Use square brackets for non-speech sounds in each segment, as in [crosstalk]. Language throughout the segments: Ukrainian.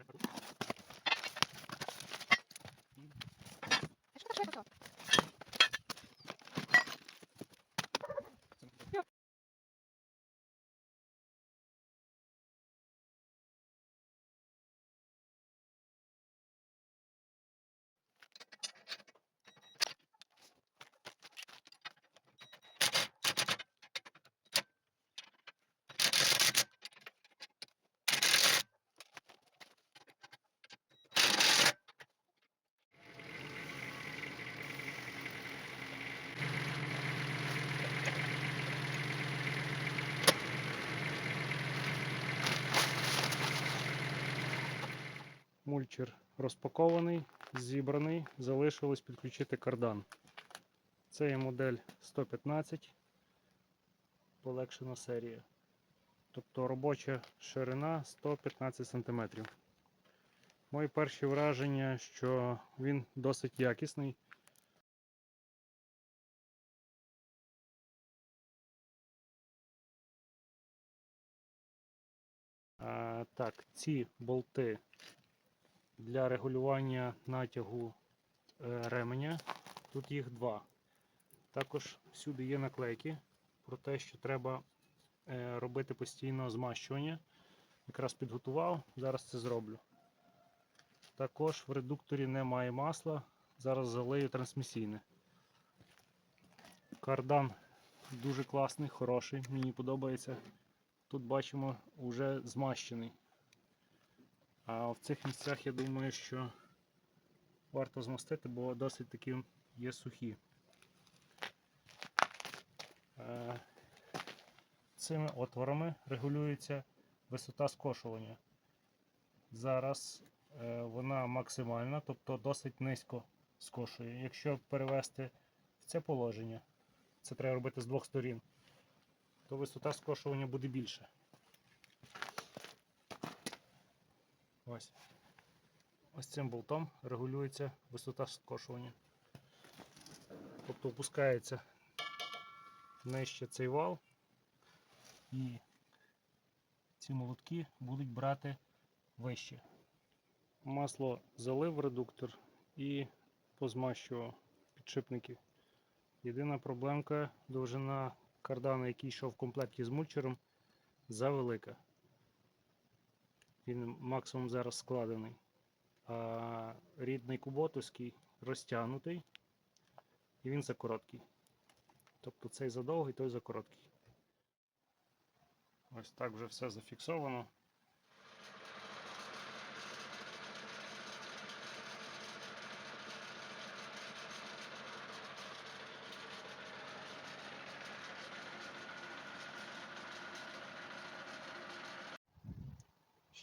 Okay. [laughs] Мульчер розпакований, зібраний, залишилось підключити кардан. Це є модель 115, полегшена серія. Тобто робоча ширина 115 см. Мої перші враження, що він досить якісний. А, так, ці болти для регулювання натягу е, ременя. Тут їх два. Також всюди є наклейки про те, що треба е, робити постійно змащування. Якраз підготував, зараз це зроблю. Також в редукторі немає масла. Зараз залию трансмісійне. Кардан дуже класний, хороший, мені подобається. Тут бачимо вже змащений. А в цих місцях я думаю, що варто змастити, бо досить таки є сухі. Е, Цими отворами регулюється висота скошування. Зараз е, вона максимальна, тобто досить низько скошує. Якщо перевести в це положення, це треба робити з двох сторін, то висота скошування буде більше. Ось. Ось цим болтом регулюється висота скошування. Тобто опускається нижче цей вал і ці молотки будуть брати вище. Масло залив редуктор і позмащував підшипники. Єдина проблемка довжина кардана, який йшов в комплекті з мульчером, завелика він максимум зараз складений. А рідний куботовський розтягнутий і він закороткий. Тобто цей задовгий, той закороткий. Ось так вже все зафіксовано.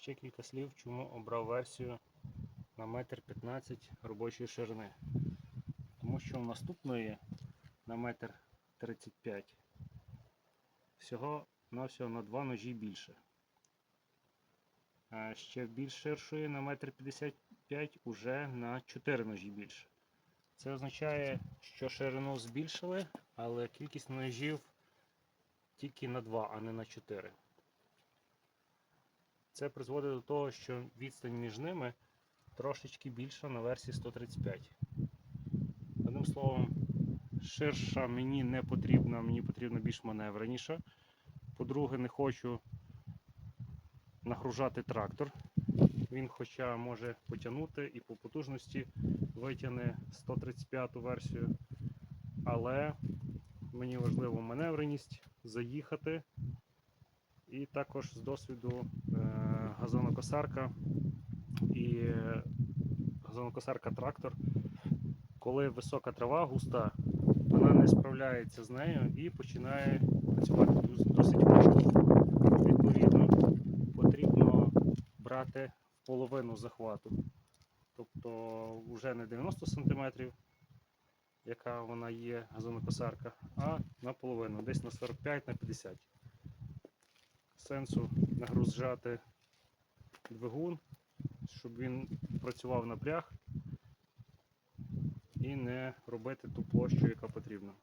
Ще кілька слів, чому обрав версію на 1,15 м робочої ширини. Тому що в наступної на 1,35 м всього на всього на 2 ножі більше. А ще більш ширшої на 1,55 м уже на 4 ножі більше. Це означає, що ширину збільшили, але кількість ножів тільки на 2, а не на 4. Це призводить до того, що відстань між ними трошечки більша на версії 135. Одним словом, ширша мені не потрібна, мені потрібна більш маневреніша. По-друге, не хочу нагружати трактор. Він хоча може потягнути і по потужності витягне 135 версію. Але мені важлива маневреність, заїхати. І також з досвіду е, газонокосарка і газонокосарка трактор, коли висока трава густа, вона не справляється з нею і починає працювати досить важко. Відповідно, потрібно брати половину захвату. Тобто вже не 90 см, яка вона є газонокосарка, а наполовину, десь на 45 на 50 сенсу нагружати двигун, щоб він працював напряг і не робити ту площу, яка потрібна.